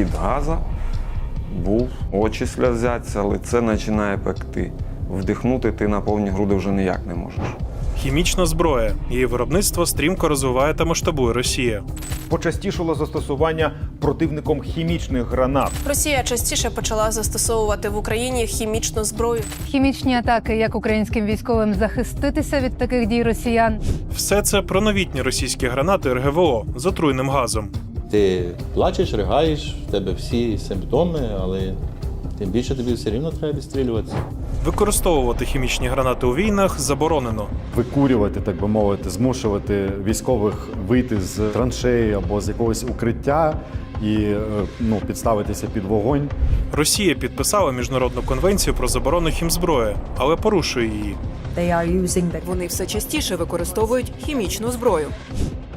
вихід газу був, очі сльозяться, лице починає пекти. Вдихнути ти на повні груди вже ніяк не можеш. Хімічна зброя. Її виробництво стрімко розвиває та масштабує Росія. Почастішало застосування противником хімічних гранат. Росія частіше почала застосовувати в Україні хімічну зброю. Хімічні атаки, як українським військовим захиститися від таких дій росіян. Все це про новітні російські гранати РГВО з отруйним газом. Ти плачеш, ригаєш, в тебе всі симптоми, але тим більше тобі все рівно треба відстрілюватися. Використовувати хімічні гранати у війнах заборонено. викурювати, так би мовити, змушувати військових вийти з траншеї або з якогось укриття і е, ну, підставитися під вогонь. Росія підписала міжнародну конвенцію про заборону хімзброї, але порушує її. Вони все частіше використовують хімічну зброю.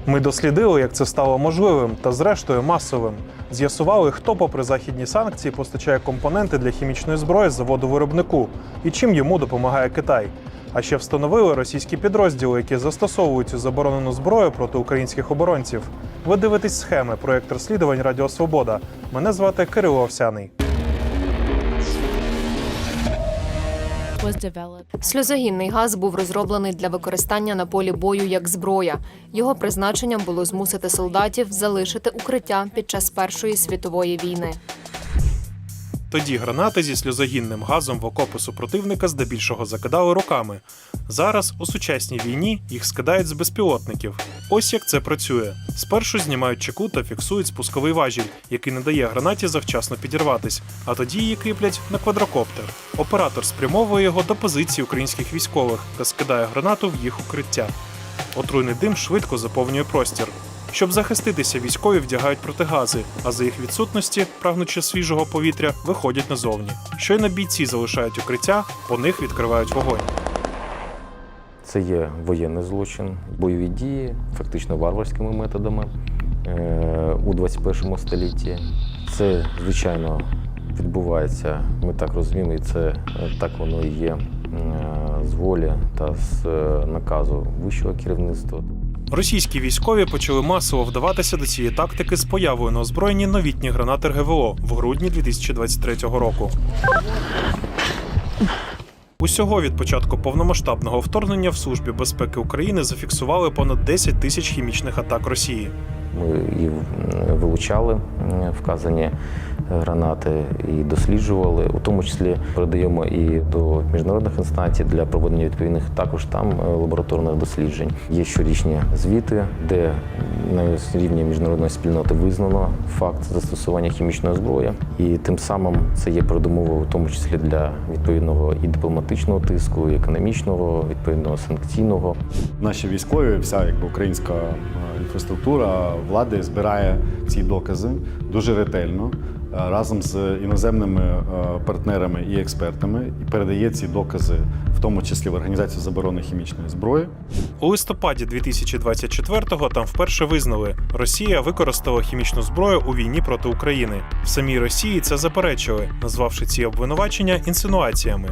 Ми дослідили, як це стало можливим та, зрештою, масовим. З'ясували, хто, попри західні санкції, постачає компоненти для хімічної зброї заводу виробнику і чим йому допомагає Китай. А ще встановили російські підрозділи, які застосовують цю заборонену зброю проти українських оборонців. Ви дивитесь схеми проєкт розслідувань Радіо Свобода. Мене звати Кирило Овсяний. Сльозогінний газ був розроблений для використання на полі бою як зброя. Його призначенням було змусити солдатів залишити укриття під час Першої світової війни. Тоді гранати зі сльозогінним газом в окопи супротивника здебільшого закидали руками. Зараз у сучасній війні їх скидають з безпілотників. Ось як це працює. Спершу знімають чеку та фіксують спусковий важіль, який не дає гранаті завчасно підірватись, а тоді її кріплять на квадрокоптер. Оператор спрямовує його до позиції українських військових та скидає гранату в їх укриття. Отруйний дим швидко заповнює простір. Щоб захиститися, військові вдягають протигази, а за їх відсутності, прагнучи свіжого повітря, виходять назовні. Щойно бійці залишають укриття, по них відкривають вогонь. Це є воєнний злочин, бойові дії, фактично варварськими методами е, у 21 столітті. Це, звичайно, відбувається, ми так розуміємо, і це е, так воно і є е, з волі та з наказу вищого керівництва. Російські військові почали масово вдаватися до цієї тактики з появою на озброєнні новітні гранати РГВО в грудні 2023 року. Усього від початку повномасштабного вторгнення в Службі безпеки України зафіксували понад 10 тисяч хімічних атак Росії. Ми і вилучали е, вказані гранати і досліджували, у тому числі передаємо і до міжнародних інстанцій для проведення відповідних також там е, лабораторних досліджень. Є щорічні звіти, де на рівні міжнародної спільноти визнано факт застосування хімічної зброї, і тим самим це є передумовою, у тому числі для відповідного і дипломатичного тиску, і економічного, відповідного санкційного. Наші військові, вся якби українська е, інфраструктура влади збирає ці докази дуже ретельно разом з іноземними е, партнерами і експертами і передає ці докази, в тому числі в організацію заборони хімічної зброї. У листопаді 2024-го там вперше визнали, Росія використала хімічну зброю у війні проти України. В самій Росії це заперечили, назвавши ці обвинувачення інсинуаціями.